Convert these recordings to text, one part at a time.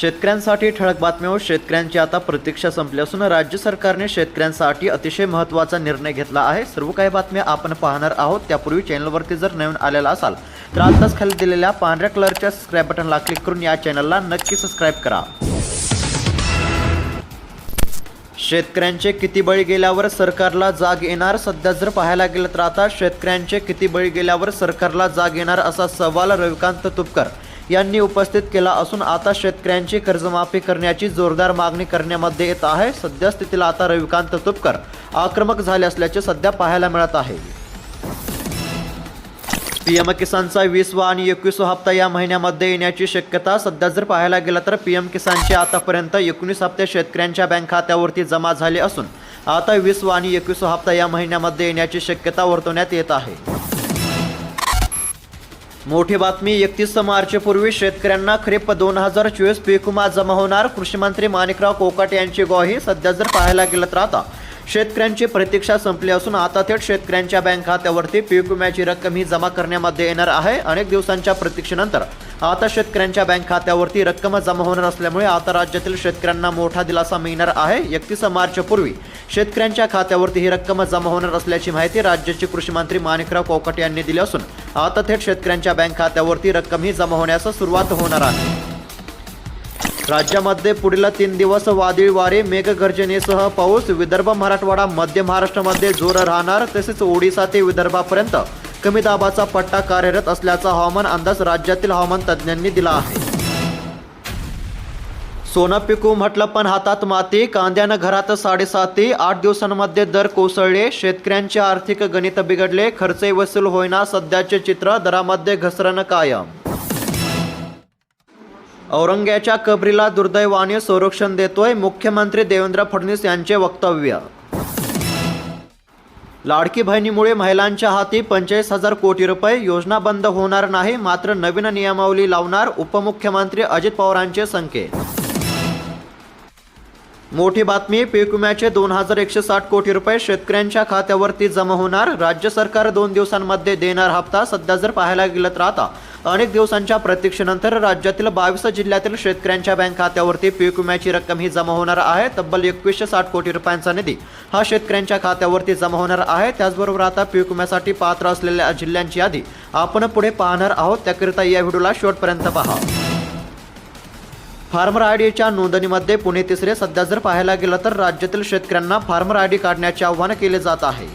शेतकऱ्यांसाठी ठळक बातम्या शेतकऱ्यांची आता प्रतीक्षा संपली असून राज्य सरकारने शेतकऱ्यांसाठी अतिशय महत्त्वाचा निर्णय घेतला आहे. सर्व काही बातम्या आपण पाहणार आहोत. त्यापूर्वी चॅनलवरती जर नवीन आलेला असाल तर आताच खाली दिलेल्या पांढऱ्या कलरच्या सबस्क्राईब बटनला क्लिक करून या चॅनलला नक्की सबस्क्राईब करा. शेतकऱ्यांचे किती बळी गेल्यावर सरकारला जाग येणार? सध्या जर पाहायला गेलं तर आता शेतकऱ्यांचे किती बळी गेल्यावर सरकारला जाग येणार असा सवाल रविकांत तुपकर यांनी उपस्थित केला असून आता शेतकऱ्यांची कर्जमाफी करण्याची जोरदार मागणी करण्यामध्ये येत आहे. सध्या स्थितीला आता रविकांत तुपकर आक्रमक झाले असल्याचे सध्या पाहायला मिळत आहे. पीएम किसानचा वीसवा आणि एकवीसवा हप्ता या महिन्यामध्ये येण्याची शक्यता सध्या जर पाहायला गेलं तर पीएम किसानचे आतापर्यंत एकोणीस हप्ते शेतकऱ्यांच्या बँक खात्यावरती जमा झाले असून आता वीसवा आणि एकवीसवा हप्ता या महिन्यामध्ये येण्याची शक्यता वर्तवण्यात येत आहे. मोठी बातमी एकतीस मार्चपूर्वी शेतकऱ्यांना खरीप दोन हजार चोवीस पीक विमा जमा होणार. कृषीमंत्री माणिकराव कोकाटे यांची ग्वाही सध्या जर पाहायला गेलं तर आता. शेतकऱ्यांची प्रतीक्षा संपली असून आता थेट शेतकऱ्यांच्या बँक खात्यावरती पीक विम्याची रक्कम ही जमा करण्यामध्ये येणार आहे. अनेक दिवसांच्या प्रतीक्षेनंतर आता शेतकऱ्यांच्या बँक खात्यावरती रक्कम जमा होणार असल्यामुळे आता राज्यातील शेतकऱ्यांना मोठा दिलासा मिळणार आहे. एकतीस मार्चपूर्वी शेतकऱ्यांच्या खात्यावरती ही रक्कम जमा होणार असल्याची माहिती राज्याचे कृषी मंत्री माणिकराव कोकट यांनी दिली असून आता थेट शेतकऱ्यांच्या बँक खात्यावरती रक्कम ही जमा होण्यास सुरुवात होणार आहे. राज्यामध्ये पुढील तीन दिवस वादळी वारे मेघगर्जनेसह पाऊस. विदर्भ मराठवाडा मध्य महाराष्ट्रामध्ये जोर राहणार. तसेच ओडिसा ते विदर्भापर्यंत कमी दाबाचा पट्टा कार्यरत असल्याचा हवामान अंदाज राज्यातील हवामान तज्ज्ञांनी दिला आहे. सोनं पिकू म्हटलं पण हातात माती. कांद्यानं घरात साडेसाती. आठ दिवसांमध्ये दर कोसळले. शेतकऱ्यांचे आर्थिक गणित बिघडले. खर्चही वसूल होईना. सध्याचे चित्र दरामध्ये घसरण कायम. औरंग्याच्या कबरीला दुर्दैवाने संरक्षण देतोय मुख्यमंत्री देवेंद्र फडणवीस यांचे वक्तव्य. लाडकी बहिणीमुळे महिलांच्या हाती पंचेचाळीस हजार कोटी रुपये योजना बंद होणार नाही मात्र नवीन नियमावली लावणार उपमुख्यमंत्री अजित पवारांचे संकेत. मोठी बातमी पीक विम्याचे दोन हजार एकशे साठ कोटी रुपये शेतकऱ्यांच्या खात्यावरती जमा होणार. राज्य सरकार दोन दिवसांमध्ये देणार हप्ता सध्या जर पाहायला गेलं तर आता. अनेक दिवसांच्या प्रतीक्षेनंतर राज्यातील बावीस जिल्ह्यातील शेतकऱ्यांच्या बँक खात्यावरती पीक विम्याची रक्कम ही जमा होणार आहे. तब्बल एकवीसशे साठ कोटी रुपयांचा निधी हा शेतकऱ्यांच्या खात्यावरती जमा होणार आहे. त्याचबरोबर आता पीक विम्यासाठी पात्र असलेल्या जिल्ह्यांची यादी आपण पुढे पाहणार आहोत. त्याकरिता या व्हिडिओला शेवटपर्यंत पहा. फार्मर आय डीच्या नोंदणीमध्ये पुणे तिसरे सध्या जर पाहायला गेलं तर राज्यातील शेतकऱ्यांना फार्मर आय डी काढण्याचे आव्हान केले जात आहे.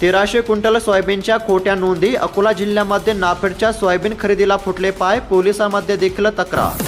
तेराशे क्विंटल सोयाबीनच्या खोट्या नोंदी अकोला जिल्ह्यामध्ये नाफेडच्या सोयाबीन खरेदीला फुटले पाय पोलिसांमध्ये देखील तक्रार.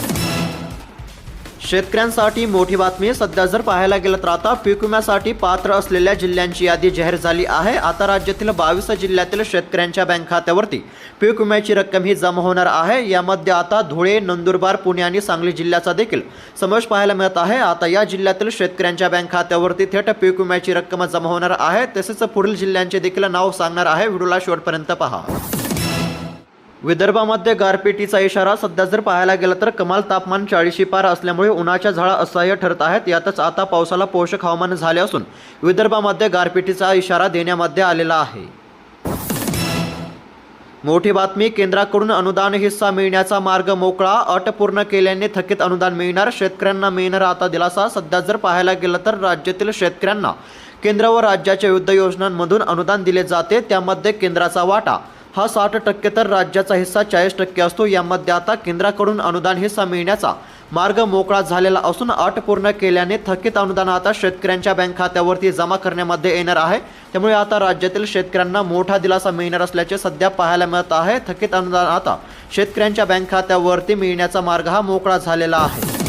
शेतकऱ्यांसाठी मोठी बातमी. सध्या जर पाहायला गेलं तर आता पीक विम्यासाठी पात्र असलेल्या जिल्ह्यांची यादी जाहीर झाली आहे. आता राज्यातील बावीस जिल्ह्यातील शेतकऱ्यांच्या बँक खात्यावरती पीक विम्याची रक्कम ही जमा होणार आहे. यामध्ये आता धुळे नंदुरबार पुणे आणि सांगली जिल्ह्याचा देखील समावेश पाहायला मिळत आहे. आता या जिल्ह्यातील शेतकऱ्यांच्या बँक खात्यावरती थेट पीक विम्याची रक्कम जमा होणार आहे. तसेच पुढील जिल्ह्यांचे देखील नाव सांगणार आहे. व्हिडिओला शेवटपर्यंत पहा. विदर्भामध्ये गारपिटीचा इशारा. सध्या जर पाहायला गेला तर कमाल तापमान चाळीशी पार असल्यामुळे उन्हाच्या झाळा असह्य ठरत आहेत. यातच आता पावसाला पोषक हवामान झाले असून विदर्भामध्ये गारपिटीचा इशारा देण्यामध्ये आलेला आहे. मोठी बातमी केंद्राकडून अनुदान हिस्सा मिळण्याचा मार्ग मोकळा. अट पूर्ण केल्याने थकीत अनुदान मिळणार. शेतकऱ्यांना मिळणार आता दिलासा. सध्या जर पाहायला गेलं तर राज्यातील शेतकऱ्यांना केंद्र व राज्याच्या युद्ध योजनांमधून अनुदान दिले जाते. त्यामध्ये केंद्राचा वाटा हा साठ टक्के तर राज्याचा हिस्सा चाळीस टक्के असतो. यामध्ये आता केंद्राकडून अनुदान हिस्सा मिळण्याचा मार्ग मोकळा झालेला असून अट पूर्ण केल्याने थकीत अनुदान आता शेतकऱ्यांच्या बँक खात्यावरती जमा करण्यामध्ये येणार आहे. त्यामुळे आता राज्यातील शेतकऱ्यांना मोठा दिलासा मिळणार असल्याचे सध्या पाहायला मिळत आहे. थकीत अनुदान आता शेतकऱ्यांच्या बँक खात्यावरती मिळण्याचा मार्ग हा मोकळा झालेला आहे.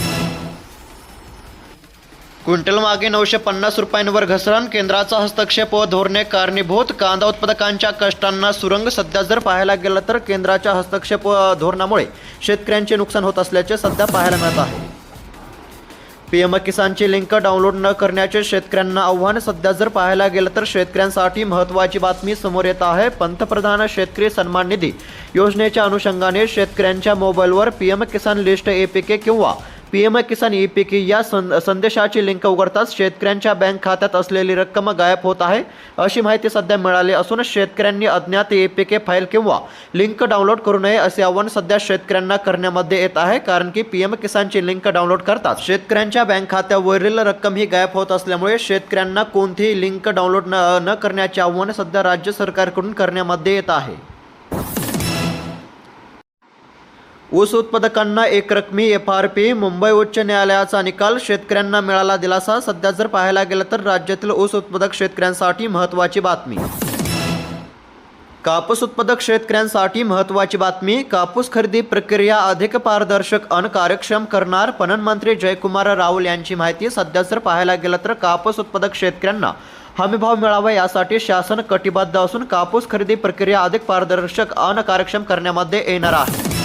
क्विंटल मागे नऊशे पन्नास रुपयांवर घसरण केंद्राचा हस्तक्षेप व धोरणे कारणीभूत. कांदा उत्पादकांच्या कष्टांना सुरंग. सध्या जर पाहायला गेलं तर केंद्राच्या हस्तक्षेप व धोरणामुळे शेतकऱ्यांचे नुकसान होत असल्याचे सध्या पाहायला मिळत आहे. पीएम किसानची लिंक डाउनलोड न करण्याचे शेतकऱ्यांना आव्हान. सध्या जर पाहायला गेलं तर शेतकऱ्यांसाठी महत्त्वाची बातमी समोर येत आहे. पंतप्रधान शेतकरी सन्मान निधी योजनेच्या अनुषंगाने शेतकऱ्यांच्या मोबाईलवर पीएम किसान लिस्ट एपीके किंवा पी एम किसान ई पीक या सं संदेशाची लिंक उघडताच शेतकऱ्यांच्या बँक खात्यात असलेली रक्कम गायब होत आहे. अशी माहिती सध्या मिळाली असून शेतकऱ्यांनी अज्ञात ए पी के फाईल किंवा लिंक डाउनलोड करू नये असे आव्हान सध्या शेतकऱ्यांना करण्यामध्ये येत आहे. कारण की पी एम किसानची लिंक डाउनलोड करतात शेतकऱ्यांच्या बँक खात्यावरील रक्कम ही गायब होत असल्यामुळे शेतकऱ्यांना कोणतीही लिंक डाउनलोड न न करण्याचे आव्हान सध्या राज्य सरकारकडून करण्यामध्ये येत आहे. ऊस उत्पादकांना एकरकमी एफ आर पी मुंबई उच्च न्यायालयाचा निकाल शेतकऱ्यांना मिळाला दिलासा. सध्या जर पाहायला गेलं तर राज्यातील ऊस उत्पादक शेतकऱ्यांसाठी महत्त्वाची बातमी. कापूस उत्पादक शेतकऱ्यांसाठी महत्त्वाची बातमी कापूस खरेदी प्रक्रिया अधिक पारदर्शक आणि कार्यक्षम करणार पणन मंत्री जयकुमार राहुल यांची माहिती. सध्या जर पाहायला गेलं तर कापूस उत्पादक शेतकऱ्यांना हमीभाव मिळावा यासाठी शासन कटिबद्ध असून कापूस खरेदी प्रक्रिया अधिक पारदर्शक आणि कार्यक्षम करण्यामध्ये येणार आहे.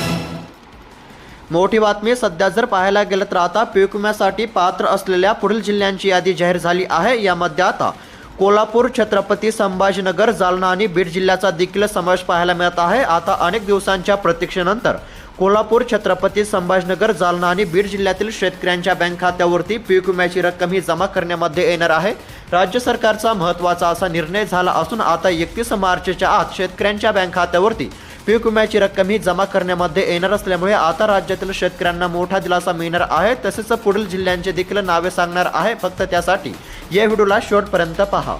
मोठी बातमी सध्या जर पाहायला गेलं तर आता पीक विम्यासाठी पात्र असलेल्या पुढील जिल्ह्यांची यादी जाहीर झाली आहे. यामध्ये आता कोल्हापूर छत्रपती संभाजीनगर जालना आणि बीड जिल्ह्याचा देखील समावेश पाहायला मिळत आहे. आता अनेक दिवसांच्या प्रतीक्षेनंतर कोल्हापूर छत्रपती संभाजीनगर जालना आणि बीड जिल्ह्यातील शेतकऱ्यांच्या बँक खात्यावरती पीक विम्याची रक्कम ही जमा करण्यामध्ये येणार आहे. राज्य सरकारचा महत्त्वाचा असा निर्णय झाला असून आता एकतीस मार्चच्या आत शेतकऱ्यांच्या बँक खात्यावरती पीक विम्याची रक्कम ही जमा करण्यामध्ये येणार असल्यामुळे आता राज्यातील शेतकऱ्यांना मोठा दिलासा मिळणार आहे. तसेच पुढील जिल्ह्यांचे देखील नावे सांगणार आहे. फक्त त्यासाठी या व्हिडिओला शेवटपर्यंत पहा.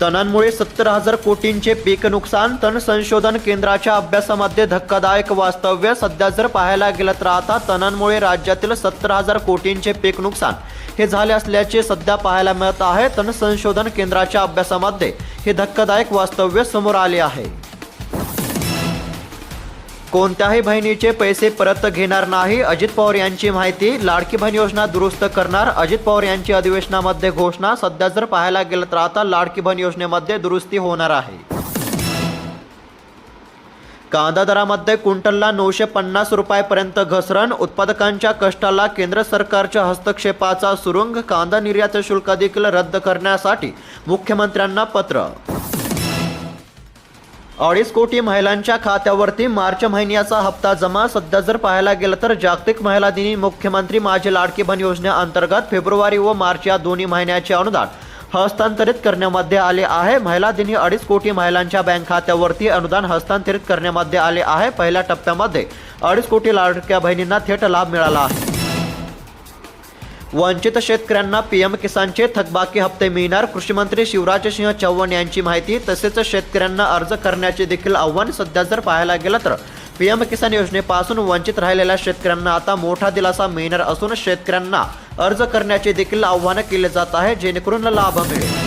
तणांमुळे सत्तर हजार कोटींचे पीक नुकसान तण संशोधन केंद्राच्या अभ्यासामध्ये धक्कादायक वास्तव्य. सध्या जर पाहायला गेलं तर आता तणांमुळे राज्यातील सत्तर हजार कोटींचे पीक नुकसान हे झाले असल्याचे सध्या पाहायला मिळत आहे. तण संशोधन केंद्राच्या अभ्यासामध्ये हे धक्कादायक वास्तव्य समोर आले आहे. कोणत्याही बहिणीचे पैसे परत घेणार नाही अजित पवार यांची माहिती लाडकी बहीण योजना दुरुस्त करणार अजित पवार यांची अधिवेशनामध्ये घोषणा सध्या जर पाहायला गेलं तर आता लाडकी बहीण योजनेमध्ये दुरुस्ती होणार आहे. कांदा दरामध्ये क्विंटलला नऊशे पन्नास रुपयापर्यंत घसरण. उत्पादकांच्या कष्टाला केंद्र सरकारच्या हस्तक्षेपाचा सुरुंग. कांदा निर्यात शुल्क देखील रद्द करण्यासाठी मुख्यमंत्र्यांना पत्र. अडीच कोटी महिलांच्या खात्यावरती मार्च महिन्याचा हप्ता जमा. सध्या जर पाहायला गेलं तर जागतिक महिला दिनी मुख्यमंत्री माझी लाडकी बन योजनेअंतर्गत फेब्रुवारी व मार्च या दोन्ही महिन्याचे अनुदान हस्तांतरित करण्यामध्ये आले आहे. महिला दिनी अडीच कोटी महिलांच्या बँक खात्यावरती अनुदान हस्तांतरित करण्यामध्ये आले आहे. पहिल्या टप्प्यामध्ये अडीच कोटी लाडक्या बहिणींना थेट लाभ मिळाला आहे. वंचित शेतकऱ्यांना पीएम किसानचे थकबाकी हप्ते मिळणार. कृषीमंत्री शिवराजसिंह चौहान यांची माहिती तसेच शेतकऱ्यांना अर्ज करण्याचे देखील आव्हान सध्या जर पाहायला गेलं तर पीएम किसान योजनेपासून वंचित राहिलेल्या शेतकऱ्यांना आता मोठा दिलासा मिळणार असून शेतकऱ्यांना अर्ज करण्याचे देखील आव्हान केले जात आहे जेणेकरून लाभ मिळेल.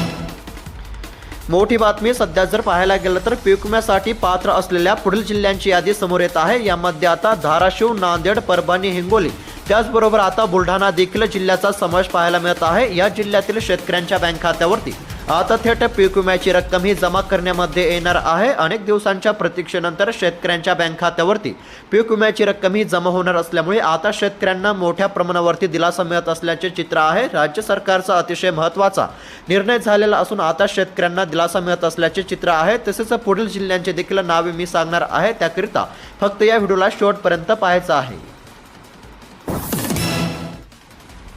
मोठी बातमी सध्या जर पाहायला गेलं तर पीक विम्यासाठी पात्र असलेल्या पुढील जिल्ह्यांची यादी समोर येत आहे. यामध्ये आता धाराशिव नांदेड परभणी हिंगोली त्याचबरोबर आता बुलढाणा देखील जिल्ह्याचा समावेश पाहायला मिळत आहे. या जिल्ह्यातील शेतकऱ्यांच्या बँक खात्यावरती आता थेट पीक विम्याची रक्कम ही जमा करण्यामध्ये येणार आहे. अनेक दिवसांच्या प्रतीक्षेनंतर शेतकऱ्यांच्या बँक खात्यावरती पीक विम्याची रक्कम ही जमा होणार असल्यामुळे आता शेतकऱ्यांना मोठ्या प्रमाणावरती दिलासा मिळत असल्याचे चित्र आहे. राज्य सरकारचा अतिशय महत्त्वाचा निर्णय झालेला असून आता शेतकऱ्यांना दिलासा मिळत असल्याचे चित्र आहे. तसेच पुढील जिल्ह्यांचे देखील नावे मी सांगणार आहे. त्याकरिता फक्त या व्हिडिओला शेवटपर्यंत पाहायचं आहे.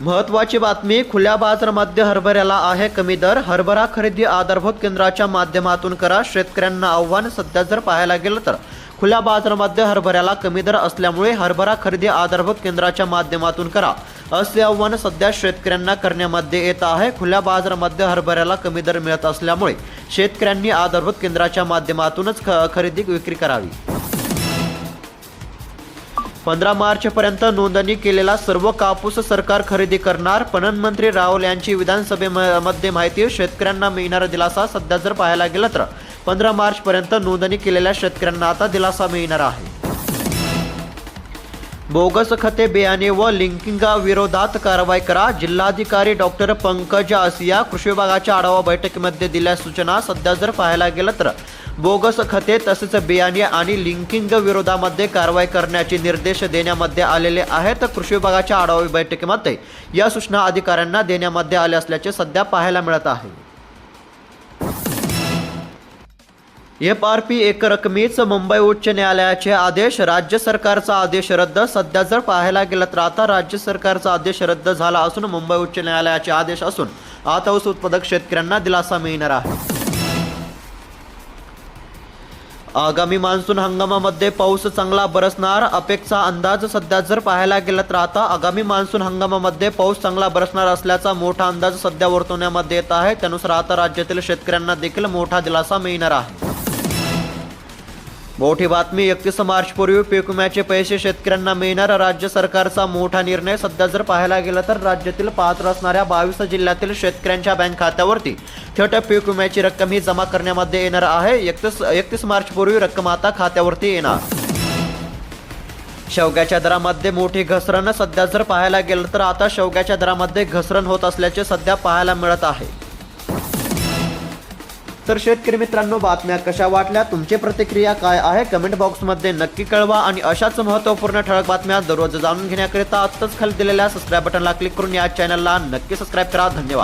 महत्त्वाची बातमी खुल्या बाजारमध्ये हरभऱ्याला आहे कमी दर. हरभरा खरेदी आधारभूत केंद्राच्या माध्यमातून करा शेतकऱ्यांना आव्हान सध्या जर पाहायला गेलं तर. खुल्या बाजारामध्ये हरभऱ्याला कमी दर असल्यामुळे हरभरा खरेदी आधारभूत केंद्राच्या माध्यमातून करा. असे आव्हान सध्या शेतकऱ्यांना करण्यामध्ये येत आहे. खुल्या बाजारामध्ये हरभऱ्याला कमी दर मिळत असल्यामुळे शेतकऱ्यांनी आधारभूत केंद्राच्या माध्यमातूनच ख खरेदी विक्री करावी. पंधरा मार्चपर्यंत नोंदणी केलेला सर्व कापूस सरकार खरेदी करणार पणन मंत्री रावल यांची विधानसभेमध्ये माहिती शेतकऱ्यांना मिळणारा दिलासा सध्या जर पाहायला गेला तर. पंधरा मार्चपर्यंत नोंदणी केलेल्या शेतकऱ्यांना आता दिलासा मिळणार आहे. बोगस खते बियाणे व लिंकिंगा विरोधात कारवाई करा जिल्हाधिकारी डॉक्टर पंकज आसिया कृषी विभागाच्या आढावा बैठकीमध्ये दिल्या सूचना सध्या जर पाहायला गेलं तर. बोगस खते तसेच बियाणे आणि लिंकिंग विरोधामध्ये कारवाई करण्याचे निर्देश देण्यामध्ये आलेले आहेत. कृषी विभागाच्या आढावा बैठकीमध्ये या सूचना अधिकाऱ्यांना देण्यामध्ये आल्या असल्याचे सध्या पाहायला मिळत आहे. एफ आर पी एकरकमीच मुंबई उच्च न्यायालयाचे आदेश राज्य सरकारचा आदेश रद्द सध्या जर पाहायला गेलं तर आता राज्य सरकारचा आदेश रद्द झाला असून मुंबई उच्च न्यायालयाचे आदेश असून आता ऊस उत्पादक शेतकऱ्यांना दिलासा मिळणार आहे. आगामी मान्सून हंगामामध्ये पाऊस चांगला बरसणार. अपेक्षा अंदाज सध्या जर पाहायला गेलं तर आता आगामी मान्सून हंगामामध्ये पाऊस चांगला बरसणार असल्याचा मोठा अंदाज सध्या वर्तवण्यामध्ये येत आहे. त्यानुसार आता राज्यातील शेतकऱ्यांना देखील मोठा दिलासा मिळणार आहे. मोठी बातमी एकतीस मार्च पूर्वी पीक विम्याचे पैसे शेतकऱ्यांना मिळणार राज्य सरकारचा मोठा निर्णय सध्या जर पाहायला गेला तर राज्यातील पात्र असणाऱ्या बावीस जिल्ह्यातील शेतकऱ्यांच्या बँक खात्यावरती. थेट पीक विम्याची रक्कम ही जमा करण्यामध्ये येणार आहे. एकतीस एकतीस मार्च पूर्वी रक्कम आता खात्यावरती येणार. शेवग्याच्या दरामध्ये मोठी घसरण सध्या जर पाहायला गेलं तर आता शेवग्याच्या दरामध्ये घसरण होत असल्याचे सध्या पाहायला मिळत आहे. तर शेतकरी मित्रांनो बातम्या कशा वाटल्या? तुमची प्रतिक्रिया काय आहे? कमेंट बॉक्समध्ये नक्की कळवा आणि अशाच महत्त्वपूर्ण ठळक बातम्या दररोज जाणून घेण्याकरिता आत्ताच खाली दिलेल्या सबस्क्राईब बटनला क्लिक करून या चॅनलला नक्की सबस्क्राईब करा. धन्यवाद.